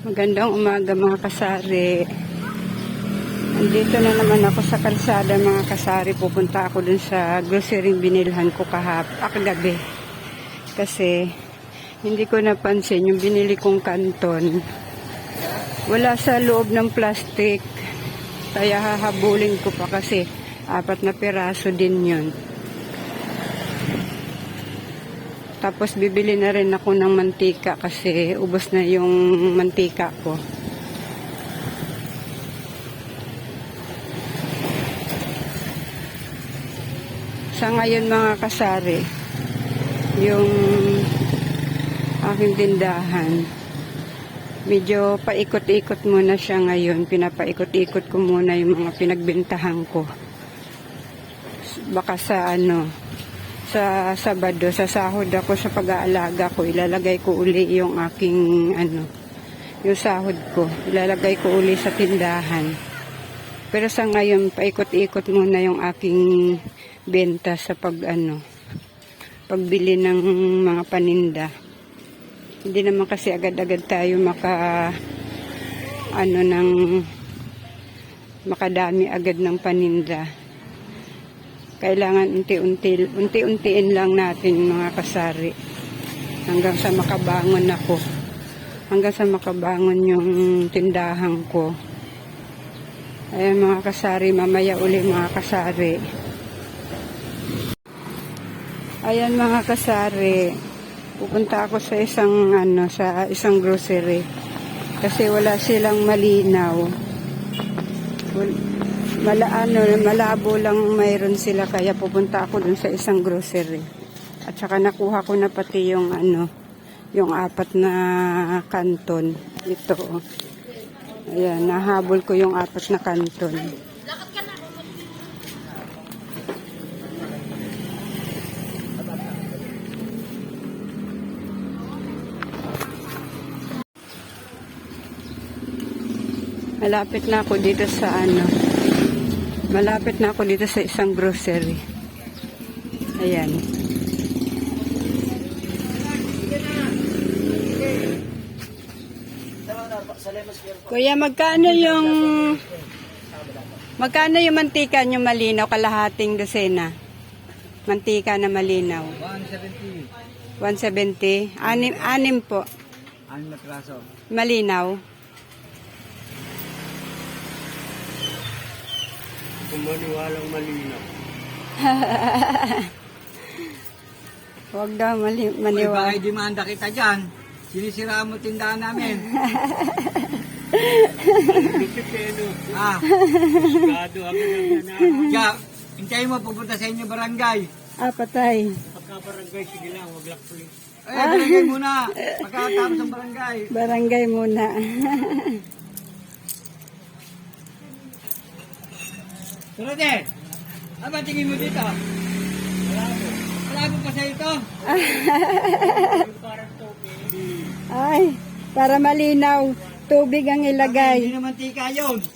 Magandang umaga mga kasari. Andito na naman ako sa kalsada mga kasari. Pupunta ako dun sa grocery binilhan ko kahap, ah, kagabi. Kasi hindi ko napansin yung binili kong kanton. Wala sa loob ng plastic. Kaya hahabulin ko pa kasi apat na piraso din yun. Tapos bibili na rin ako ng mantika kasi ubos na yung mantika ko. Sa ngayon mga kasari, yung aking tindahan, medyo paikot-ikot muna siya ngayon. Pinapaikot-ikot ko muna yung mga pinagbentahan ko. Baka sa ano, sa Sabado, sa sahod ako sa pag-aalaga ko, ilalagay ko uli yung aking ano, yung sahod ko. Ilalagay ko uli sa tindahan. Pero sa ngayon, paikot-ikot muna yung aking benta sa pag ano, pagbili ng mga paninda. Hindi naman kasi agad-agad tayo maka ano ng makadami agad ng paninda kailangan unti-unti, unti-untiin lang natin mga kasari. Hanggang sa makabangon ako. Hanggang sa makabangon yung tindahan ko. Ayan mga kasari mamaya uli mga kasari. Ayan mga kasari pupunta ako sa isang ano sa isang grocery. Kasi wala silang malinaw mala ano, malabo lang mayroon sila kaya pupunta ako dun sa isang grocery. At saka nakuha ko na pati yung ano, yung apat na kanton. Ito. oh. Ayan, nahabol ko yung apat na kanton. Malapit na ako dito sa ano, Malapit na ako dito sa isang grocery. Ayan. Kuya, magkano yung magkano yung mantika nyo malinaw kalahating dosena? Mantika na malinaw. 170. 170. Anim, anim po. Ano na praso? Malinaw. Kung maniwalang malinaw. Huwag daw mali, maniwala. baka demanda kita dyan. Sinisiraan mo tindahan namin. ah, Gado ang na kaya, hintayin mo pupunta sa inyo barangay. Ah, patay. pagkabarangay, sige lang, wag lang pulis. Eh, barangay muna. Pagkatapos ng barangay. Barangay muna. Surate! Ano ba tingin mo dito? Malabo. Malabo pa sa ito? Ay, para malinaw. Tubig ang Hindi ilagay. naman tika yun.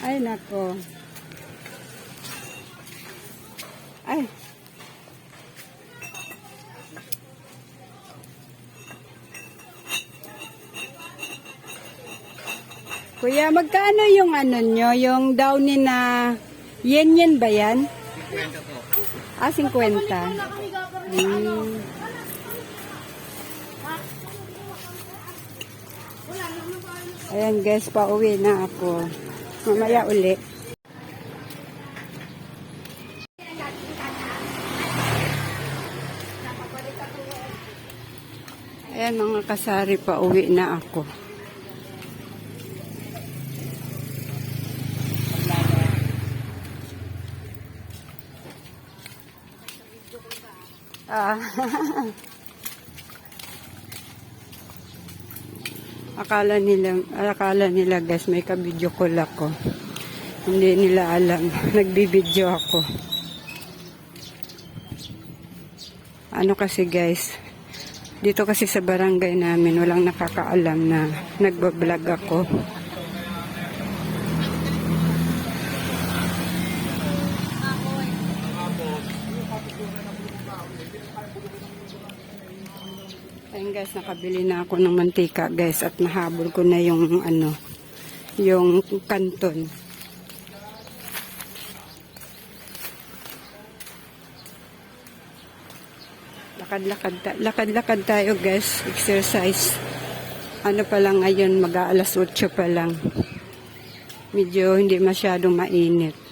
Ay, nako. Ay. Kuya, magkano yung ano nyo, yung downy na yen yen ba yan? Kwento po. Ah, 50. Hmm. Ayan guys, pauwi na ako. Mamaya uli. Ayan mga kasari, pauwi na ako. Ah. akala nila, akala nila guys, may ka-video call ako. Hindi nila alam. Nagbibideo ako. Ano kasi guys, dito kasi sa barangay namin, walang nakakaalam na nagbablog ako. Guys, nakabili na ako ng mantika guys at nahabol ko na yung ano, yung kanton. Lakad-lakad lakad-lakad tayo guys, exercise. Ano pa lang ngayon, mag-aalas 8 pa lang. Medyo hindi masyadong mainit.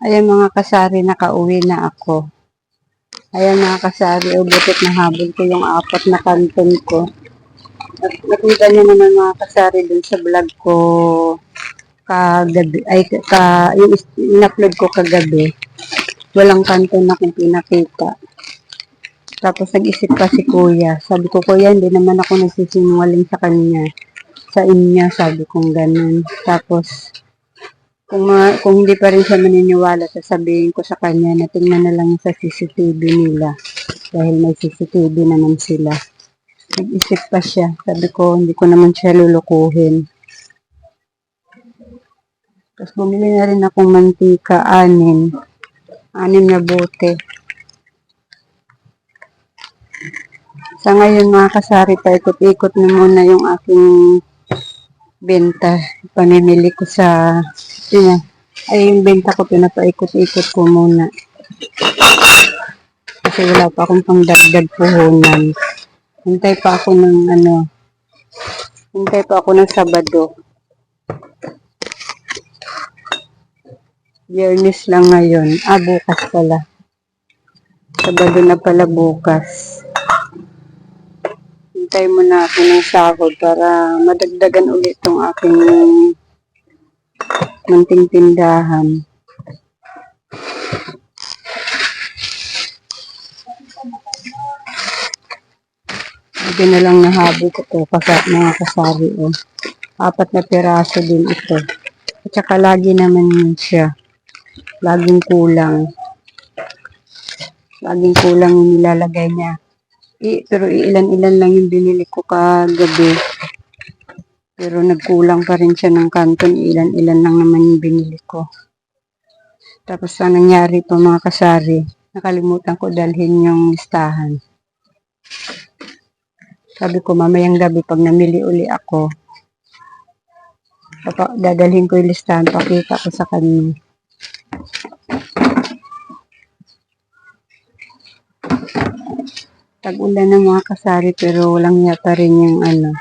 Ayan mga kasari, nakauwi na ako. Ayan mga kasari, ubutit na habol ko yung apat na kanton ko. At nakita niyo naman mga kasari dun sa vlog ko kagabi, ay ka, yung in-upload ko kagabi. Walang kanton na kung pinakita. Tapos nag-isip pa si kuya. Sabi ko, kuya, hindi naman ako nagsisinungaling sa kanya. Sa inyo, sabi kong ganun. Tapos, kung, ma- kung hindi pa rin siya maniniwala, sasabihin ko sa kanya na tingnan na lang sa CCTV nila. Dahil may CCTV naman sila. Nag-isip pa siya. Sabi ko, hindi ko naman siya lulukuhin. Tapos bumili na rin akong mantika, anin. Anim na bote. Sa ngayon mga kasari, paikot-ikot na muna yung aking benta. Pamimili ko sa, yun, ay yung benta ko, pinapaikot-ikot ko muna. Kasi wala pa akong pangdagdag puhunan. Hintay pa ako ng ano, hintay pa ako ng Sabado. Biyernes lang ngayon. Ah, bukas pala. Sabado na pala bukas. Hintay mo na ako ng sahod para madagdagan ulit tong aking munting tindahan. Hindi na lang nahabol ko to kasi mga kasari oh. Apat na piraso din ito. At saka lagi naman siya. Laging kulang. Laging kulang yung nilalagay niya. I, pero ilan-ilan lang yung binili ko kagabi. Pero nagkulang pa rin siya ng kanton. Ilan-ilan lang naman yung binili ko. Tapos ang nangyari po mga kasari, nakalimutan ko dalhin yung listahan. Sabi ko mamayang gabi pag namili uli ako, dadalhin ko yung listahan, pakita ko sa kanya. Tag-ulan ng mga kasari pero walang ya pa rin yung ano,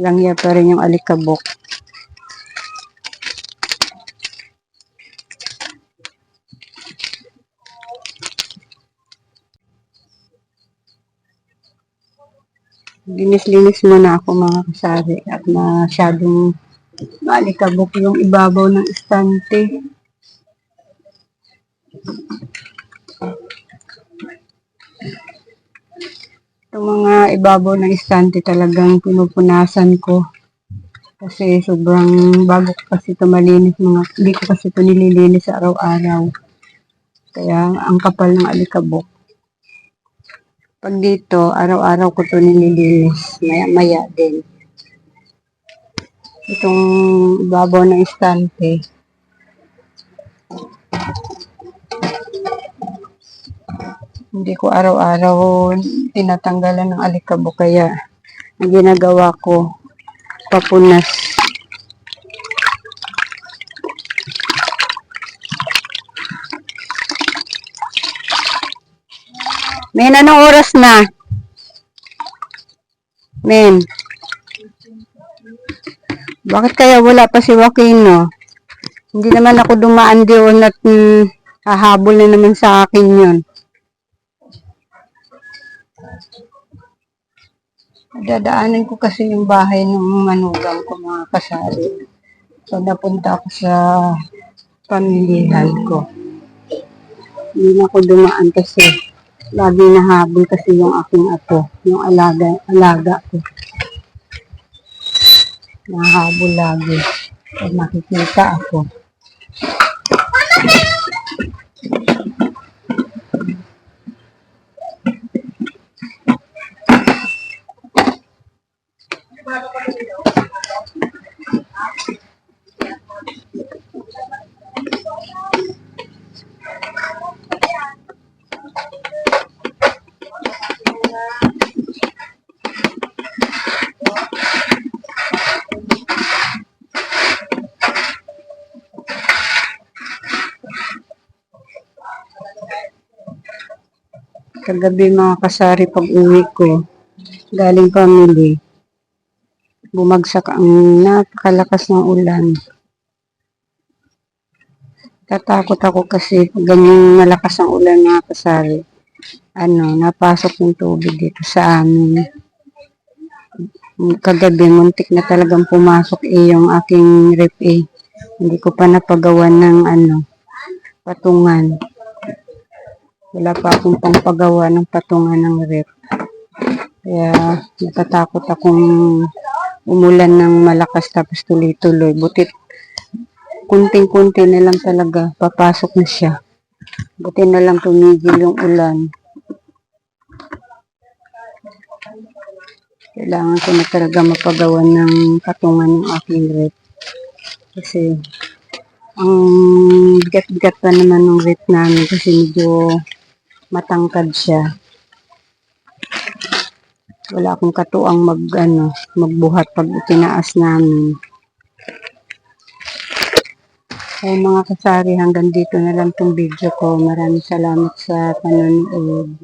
walang ya pa rin yung alikabok. Linis-linis muna ako mga kasari at masyadong maalikabok yung ibabaw ng istante. Itong mga ibabaw ng istante talagang pinupunasan ko. Kasi sobrang bago ko kasi ito malinis. Mga, hindi ko kasi ito nililinis araw-araw. Kaya ang kapal ng alikabok. Pag dito, araw-araw ko ito nililinis. Maya-maya din. Itong ibabaw ng istante. Hindi ko araw-araw tinatanggalan ng alikabok. Kaya ang ginagawa ko, papunas. Men, anong oras na? Men. Bakit kaya wala pa si Joaquino? Hindi naman ako dumaan doon at mm, hahabol na naman sa akin yun. Dadaanan ko kasi yung bahay ng manugang ko mga kasari. So, napunta ako sa pamilihan ko. Hindi na ako dumaan kasi lagi nahabol kasi yung aking apo, yung alaga, alaga ko. Nahabol lagi. Pag makikita ako. Kagabi mga kasari pag uwi ko, galing family, bumagsak ang napakalakas ng ulan. Tatakot ako kasi pag ganyang malakas ang ulan mga kasari, ano, napasok yung tubig dito sa amin. Kagabi, muntik na talagang pumasok eh yung aking rep eh. Hindi ko pa napagawan ng ano, patungan. Wala pa akong pangpagawa ng patungan ng rep. Kaya natatakot akong umulan ng malakas tapos tuloy-tuloy. Butit kunting-kunti na lang talaga papasok na siya. Buti na lang tumigil yung ulan. Kailangan ko na talaga mapagawa ng patungan ng aking rep. Kasi ang bigat-bigat pa naman ng rep namin kasi medyo matangkad siya. Wala akong katuang mag, ano, magbuhat pag itinaas namin. Kaya mga kasari, hanggang dito na lang tong video ko. Maraming salamat sa panonood.